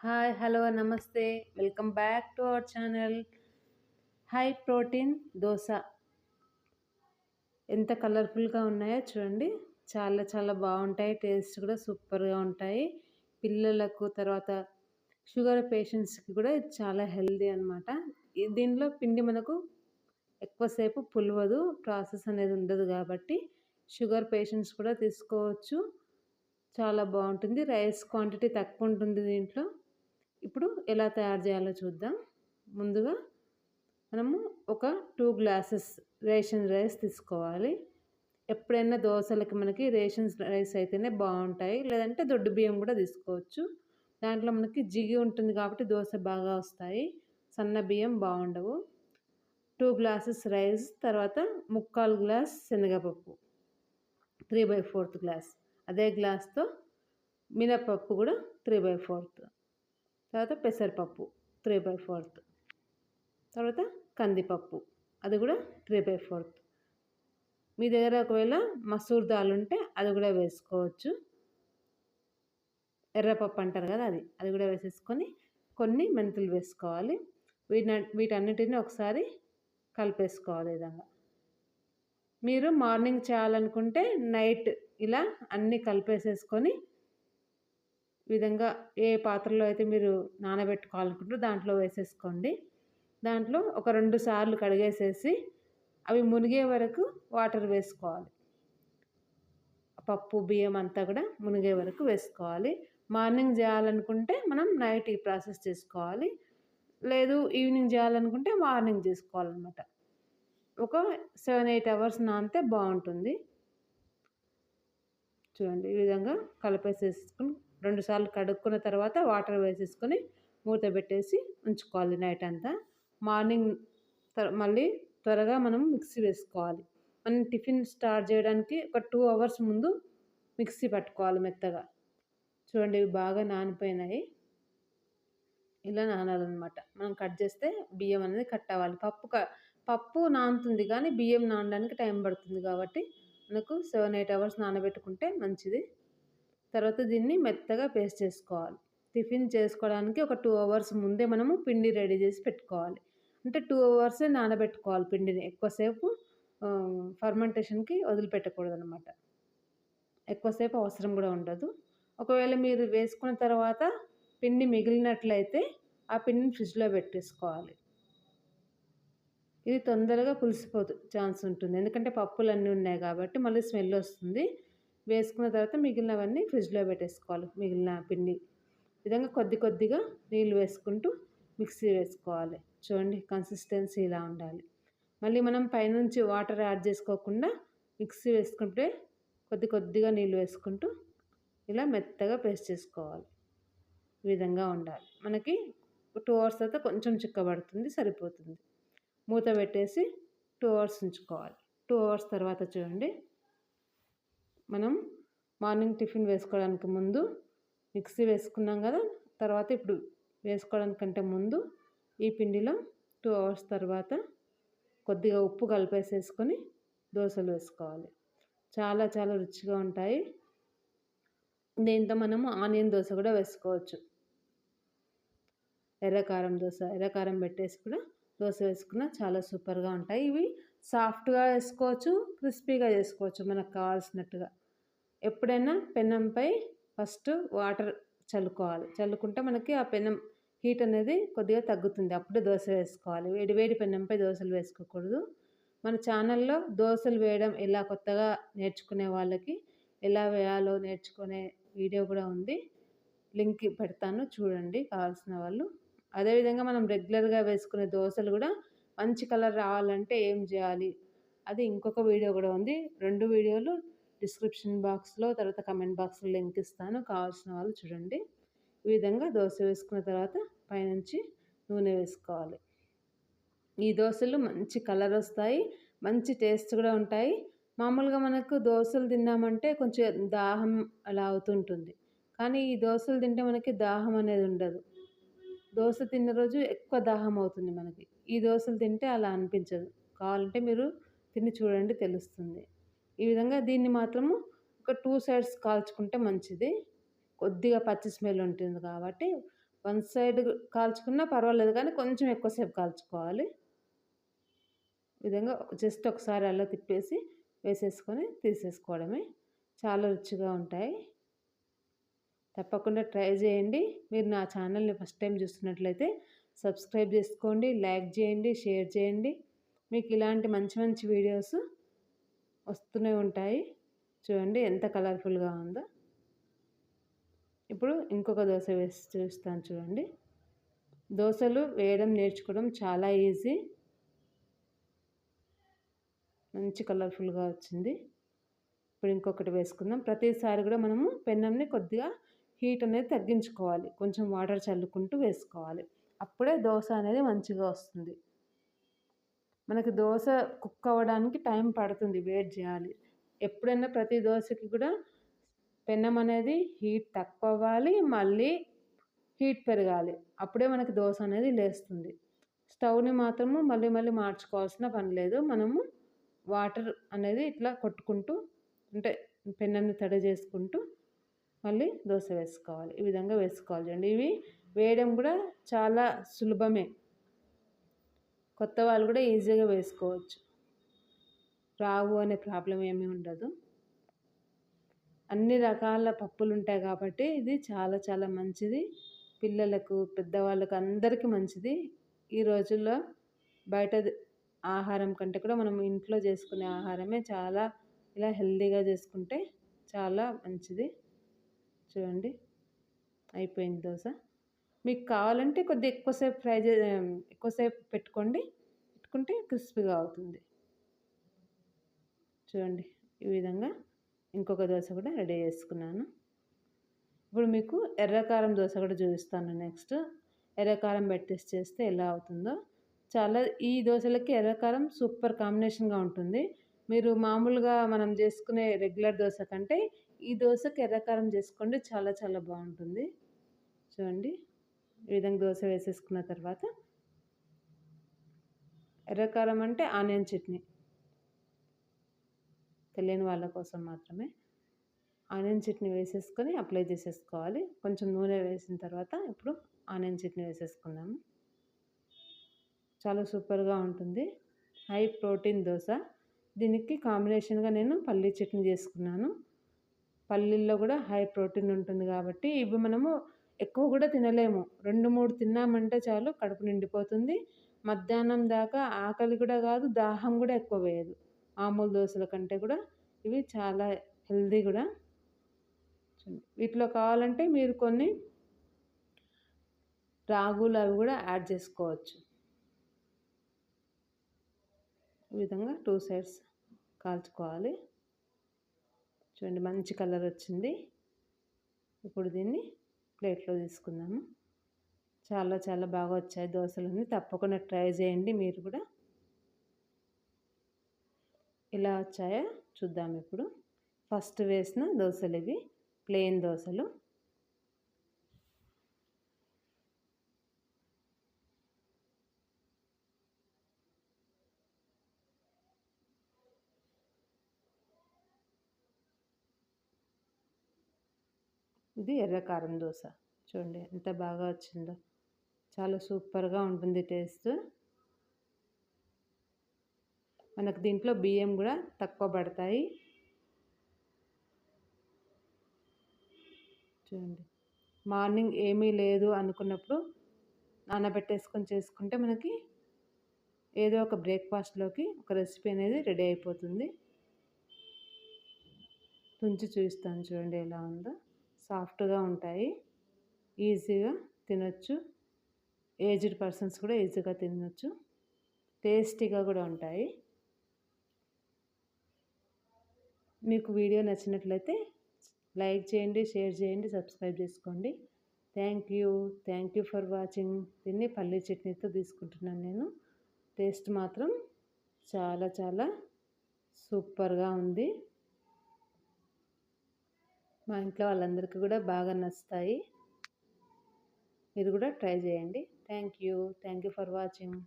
Hi hello namaste. Welcome back to our channel. High protein dosa. ఎంత కలర్ఫుల్గా ఉన్నాయో చూడండి. చాలా చాలా బాగుంటాయి. టేస్ట్ కూడా సూపర్గా ఉంటాయి. పిల్లలకు తర్వాత షుగర్ పేషెంట్స్కి కూడా ఇది చాలా హెల్దీ అనమాట దీనిలో పిండి మనకు ఎక్కువసేపు పులవదు. ప్రాసెస్ అనేది ఉండదు కాబట్టి షుగర్ పేషెంట్స్ కూడా తీసుకోవచ్చు. చాలా బాగుంటుంది. రైస్ క్వాంటిటీ తక్కువ ఉంటుంది దీంట్లో. ఇప్పుడు ఎలా తయారు చేయాలో చూద్దాం. ముందుగా మనము ఒక టూ గ్లాసెస్ రేషన్ రైస్ తీసుకోవాలి. ఎప్పుడైనా దోశలకి మనకి రేషన్ రైస్ అయితేనే బాగుంటాయి. లేదంటే దొడ్డు బియ్యం కూడా తీసుకోవచ్చు. దాంట్లో మనకి జిగి ఉంటుంది కాబట్టి దోశ బాగా వస్తాయి. సన్న బియ్యం బాగుండవు. టూ గ్లాసెస్ రైస్ తర్వాత ముక్కాలు గ్లాస్ శనగపప్పు. త్రీ బై ఫోర్త్ గ్లాస్ అదే గ్లాస్తో మినపప్పు కూడా త్రీ బై ఫోర్త్ తర్వాత పెసరపప్పు త్రీ బై ఫోర్త్ తర్వాత కందిపప్పు అది కూడా త్రీ బై ఫోర్త్ మీ దగ్గర ఒకవేళ మసూర్ దాల్ ఉంటే అది కూడా వేసుకోవచ్చు. ఎర్రపప్పు అంటారు కదా అది అది కూడా వేసేసుకొని కొన్ని మెంతులు వేసుకోవాలి. వీటి వీటన్నిటిని ఒకసారి కలిపేసుకోవాలి విధంగా. మీరు మార్నింగ్ చేయాలనుకుంటే నైట్ ఇలా అన్నీ కలిపేసేసుకొని విధంగా ఏ పాత్రలో అయితే మీరు నానబెట్టుకోవాలనుకుంటారో దాంట్లో వేసేసుకోండి. దాంట్లో ఒక రెండు సార్లు కడిగేసేసి అవి మునిగే వరకు వాటర్ వేసుకోవాలి. పప్పు బియ్యం అంతా కూడా మునిగే వరకు వేసుకోవాలి. మార్నింగ్ చేయాలనుకుంటే మనం నైట్ ఈ ప్రాసెస్ చేసుకోవాలి. లేదు ఈవినింగ్ చేయాలనుకుంటే మార్నింగ్ చేసుకోవాలన్నమాట. ఒక సెవెన్ ఎయిట్ అవర్స్ నానితే బాగుంటుంది. చూడండి ఈ విధంగా కలిపేసేసుకుని రెండుసార్లు కడుక్కున్న తర్వాత వాటర్ వేసేసుకొని మూత పెట్టేసి ఉంచుకోవాలి నైట్ అంతా. మార్నింగ్ మళ్ళీ త్వరగా మనం మిక్సీ వేసుకోవాలి. మనం టిఫిన్ స్టార్ట్ చేయడానికి ఒక టూ అవర్స్ ముందు మిక్సీ పట్టుకోవాలి మెత్తగా. చూడండి ఇవి బాగా నానిపోయినాయి. ఇలా నానాలన్నమాట. మనం కట్ చేస్తే బియ్యం అనేది కట్ అవ్వాలి. పప్పు పప్పు నానుతుంది కానీ బియ్యం నానడానికి టైం పడుతుంది కాబట్టి మనకు సెవెన్ ఎయిట్ అవర్స్ నానబెట్టుకుంటే మంచిది. తర్వాత దీన్ని మెత్తగా పేస్ట్ చేసుకోవాలి. టిఫిన్ చేసుకోవడానికి ఒక టూ అవర్స్ ముందే మనము పిండి రెడీ చేసి పెట్టుకోవాలి. అంటే టూ అవర్సే నానబెట్టుకోవాలి పిండిని. ఎక్కువసేపు ఫర్మెంటేషన్కి వదిలిపెట్టకూడదు అనమాట ఎక్కువసేపు అవసరం కూడా ఉండదు. ఒకవేళ మీరు వేసుకున్న తర్వాత పిండి మిగిలినట్లయితే ఆ పిండిని ఫ్రిడ్జ్లో పెట్టేసుకోవాలి. ఇది తొందరగా పులిసిపోతు ఛాన్స్ ఉంటుంది. ఎందుకంటే పప్పులు అన్నీ ఉన్నాయి కాబట్టి మళ్ళీ స్మెల్ వస్తుంది. వేసుకున్న తర్వాత మిగిలినవన్నీ ఫ్రిడ్జ్లో పెట్టేసుకోవాలి. మిగిలిన పిండి విధంగా కొద్ది కొద్దిగా నీళ్ళు వేసుకుంటూ మిక్సీ వేసుకోవాలి. చూడండి కన్సిస్టెన్సీ ఇలా ఉండాలి. మళ్ళీ మనం పైనుంచి వాటర్ యాడ్ చేసుకోకుండా మిక్సీ వేసుకుంటే కొద్ది కొద్దిగా నీళ్ళు వేసుకుంటూ ఇలా మెత్తగా పేస్ట్ చేసుకోవాలి. ఈ విధంగా ఉండాలి. మనకి టూ అవర్స్ తర్వాత కొంచెం చిక్కబడుతుంది సరిపోతుంది. మూత పెట్టేసి టూ అవర్స్ ఉంచుకోవాలి. టూ అవర్స్ తర్వాత చూడండి మనం మార్నింగ్ టిఫిన్ వేసుకోవడానికి ముందు మిక్సీ వేసుకున్నాం కదా తర్వాత ఇప్పుడు వేసుకోవడానికంటే ముందు ఈ పిండిలో టూ అవర్స్ తర్వాత కొద్దిగా ఉప్పు కలిపేసేసుకొని దోశలు వేసుకోవాలి. చాలా చాలా రుచిగా ఉంటాయి. దీంతో మనము ఆనియన్ దోశ కూడా వేసుకోవచ్చు. ఎర్రకారం దోశ ఎర్రకారం పెట్టేసి కూడా దోశ వేసుకున్న చాలా సూపర్గా ఉంటాయి. ఇవి సాఫ్ట్గా వేసుకోవచ్చు క్రిస్పీగా చేసుకోవచ్చు మనకు కావాల్సినట్టుగా. ఎప్పుడైనా పెనంపై ఫస్ట్ వాటర్ చల్లుకోవాలి. చల్లుకుంటే మనకి ఆ పెనం హీట్ అనేది కొద్దిగా తగ్గుతుంది. అప్పుడు దోశ వేసుకోవాలి. వేడి వేడి పెనంపై దోశలు వేసుకోకూడదు. మన ఛానల్లో దోశలు వేయడం ఎలా కొత్తగా నేర్చుకునే వాళ్ళకి ఎలా వేయాలో నేర్చుకునే వీడియో కూడా ఉంది. లింక్ పెడతాను. చూడండి కావాల్సిన వాళ్ళు. అదేవిధంగా మనం రెగ్యులర్గా వేసుకునే దోశలు కూడా మంచి కలర్ రావాలంటే ఏం చేయాలి? అది ఇంకొక వీడియో కూడా ఉంది. రెండు వీడియోలు డిస్క్రిప్షన్ బాక్స్లో తర్వాత కమెంట్ బాక్స్లో లింక్ ఇస్తాను. కావాల్సిన వాళ్ళు చూడండి. ఈ విధంగా దోశ వేసుకున్న తర్వాత పైనుంచి నూనె వేసుకోవాలి. ఈ దోశలు మంచి కలర్ వస్తాయి. మంచి టేస్ట్ కూడా ఉంటాయి. మామూలుగా మనకు దోశలు తిన్నామంటే కొంచెం దాహం అలా అవుతుంటుంది. కానీ ఈ దోశలు తింటే మనకి దాహం అనేది ఉండదు. దోశ తిన్న రోజు ఎక్కువ దాహం అవుతుంది మనకి. ఈ దోశలు తింటే అలా అనిపించదు. కావాలంటే మీరు తిని చూడండి తెలుస్తుంది. ఈ విధంగా దీన్ని మాత్రము ఒక టూ సైడ్స్ కాల్చుకుంటే మంచిది. కొద్దిగా పచ్చి స్మెల్ ఉంటుంది కాబట్టి వన్ సైడ్ కాల్చుకున్నా పర్వాలేదు కానీ కొంచెం ఎక్కువసేపు కాల్చుకోవాలి. విధంగా జస్ట్ ఒకసారి అలా తిప్పేసి వేసేసుకొని తీసేసుకోవడమే చాలా రుచిగా ఉంటాయి. తప్పకుండా ట్రై చేయండి. మీరు నా ఛానల్ని ఫస్ట్ టైం చూస్తున్నట్లయితే సబ్స్క్రైబ్ చేసుకోండి లైక్ చేయండి షేర్ చేయండి. మీకు ఇలాంటి మంచి మంచి వీడియోస్ వస్తూనే ఉంటాయి. చూడండి ఎంత కలర్ఫుల్గా ఉందో. ఇప్పుడు ఇంకొక దోశ వేసి చూస్తాను చూడండి. దోశలు వేయడం నేర్చుకోవడం చాలా ఈజీ. మంచి కలర్ఫుల్గా వచ్చింది. ఇప్పుడు ఇంకొకటి వేసుకుందాం. ప్రతిసారి కూడా మనము పెన్నంని కొద్దిగా హీట్ అనేది తగ్గించుకోవాలి. కొంచెం వాటర్ చల్లుకుంటూ వేసుకోవాలి. అప్పుడే దోశ అనేది మంచిగా వస్తుంది. మనకి దోశ కుక్ అవ్వడానికి టైం పడుతుంది వెయిట్ చేయాలి. ఎప్పుడైనా ప్రతి దోశకి కూడా పెన్నం అనేది హీట్ తక్కువ అవ్వాలి మళ్ళీ హీట్ పెరగాలి. అప్పుడే మనకి దోశ అనేది లేస్తుంది. స్టవ్ని మాత్రము మళ్ళీ మళ్ళీ మార్చుకోవాల్సిన పని లేదు. మనము వాటర్ అనేది ఇట్లా కొట్టుకుంటూ అంటే పెన్నన్ని తడి చేసుకుంటూ మళ్ళీ దోశ వేసుకోవాలి. ఈ విధంగా వేసుకోవాలి చూడండి. ఇవి వేయడం కూడా చాలా సులభమే. కొత్త వాళ్ళు కూడా ఈజీగా వేసుకోవచ్చు. రావు అనే ప్రాబ్లం ఏమీ ఉండదు. అన్ని రకాల పప్పులు ఉంటాయి కాబట్టి ఇది చాలా చాలా మంచిది. పిల్లలకు పెద్దవాళ్ళకు అందరికీ మంచిది. ఈ రోజుల్లో బయట ఆహారం కంటే కూడా మనం ఇంట్లో చేసుకునే ఆహారమే చాలా ఇలా హెల్దీగా చేసుకుంటే చాలా మంచిది. చూడండి. అయిపోయింది దోశ. మీకు కావాలంటే కొద్దిగా ఎక్కువసేపు ఫ్రై చే ఎక్కువసేపు పెట్టుకోండి. పెట్టుకుంటే క్రిస్పీగా అవుతుంది. చూడండి ఈ విధంగా ఇంకొక దోశ కూడా రెడీ చేసుకున్నాను. ఇప్పుడు మీకు ఎర్రకారం దోశ కూడా చూపిస్తాను నెక్స్ట్. ఎర్రకారం పెట్టేసి చేస్తే ఎలా అవుతుందో. చాలా ఈ దోశలకి ఎర్రకారం సూపర్ కాంబినేషన్గా ఉంటుంది. మీరు మామూలుగా మనం చేసుకునే రెగ్యులర్ దోశ కంటే ఈ దోశకి ఎర్రకారం చేసుకోండి చాలా చాలా బాగుంటుంది. చూడండి. ఈ విధంగా దోశ వేసేసుకున్న తర్వాత ఎర్రకారం అంటే ఆనియన్ చట్నీ. తెలియని వాళ్ళ కోసం మాత్రమే ఆనియన్ చట్నీ వేసేసుకొని అప్లై చేసేసుకోవాలి. కొంచెం నూనె వేసిన తర్వాత ఇప్పుడు ఆనియన్ చట్నీ వేసేసుకుందాము. చాలా సూపర్గా ఉంటుంది. High protein dosa. దీనికి కాంబినేషన్గా నేను పల్లీ చట్నీ చేసుకున్నాను. పల్లీల్లో కూడా హై ప్రోటీన్ ఉంటుంది కాబట్టి ఇవి మనము ఎక్కువ కూడా తినలేము. రెండు మూడు తిన్నామంటే చాలు కడుపు నిండిపోతుంది. మధ్యాహ్నం దాకా ఆకలి కూడా కాదు దాహం కూడా ఎక్కువ వేయదు. మామూలు దోశల కంటే కూడా ఇవి చాలా హెల్దీ కూడా. వీటిలో కావాలంటే మీరు కొన్ని రాగులు అవి కూడా యాడ్ చేసుకోవచ్చు. ఈ విధంగా టూ సైడ్స్ కాల్చుకోవాలి. చూడండి మంచి కలర్ వచ్చింది. ఇప్పుడు దీన్ని ప్లేట్లో తీసుకుందాము. చాలా చాలా బాగా వచ్చాయి దోశలన్నీ. తప్పకుండా ట్రై చేయండి మీరు కూడా. ఇలా వచ్చాయో? చూద్దాం ఇప్పుడు. ఫస్ట్ వేసిన దోశలు ఇవి. ప్లెయిన్ దోశలు. ఇది ఎర్రకారం దోశ. చూడండి ఎంత బాగా వచ్చిందో. చాలా సూపర్గా ఉంటుంది టేస్ట్. మనకు దీంట్లో బియ్యం కూడా తక్కువ పడతాయి. చూడండి. మార్నింగ్ ఏమీ లేదు అనుకున్నప్పుడు నానబెట్టేసుకొని చేసుకుంటే మనకి ఏదో ఒక బ్రేక్ఫాస్ట్లోకి ఒక రెసిపీ అనేది రెడీ అయిపోతుంది. తుంచి చూపిస్తాను చూడండి ఎలా ఉందో. సాఫ్ట్గా ఉంటాయి. ఈజీగా తినొచ్చు. ఏజ్డ్ పర్సన్స్ కూడా ఈజీగా తినొచ్చు. టేస్టీగా కూడా ఉంటాయి. మీకు వీడియో నచ్చినట్లయితే లైక్ చేయండి షేర్ చేయండి సబ్స్క్రైబ్ చేసుకోండి. Thank you. Thank you for watching. దీన్ని పల్లీ చట్నీతో తీసుకుంటున్నాను నేను. టేస్ట్ మాత్రం చాలా చాలా సూపర్గా ఉంది. మా ఇంట్లో వాళ్ళందరికీ కూడా బాగా నచ్చుతాయి. మీరు కూడా ట్రై చేయండి. Thank you. Thank you for watching.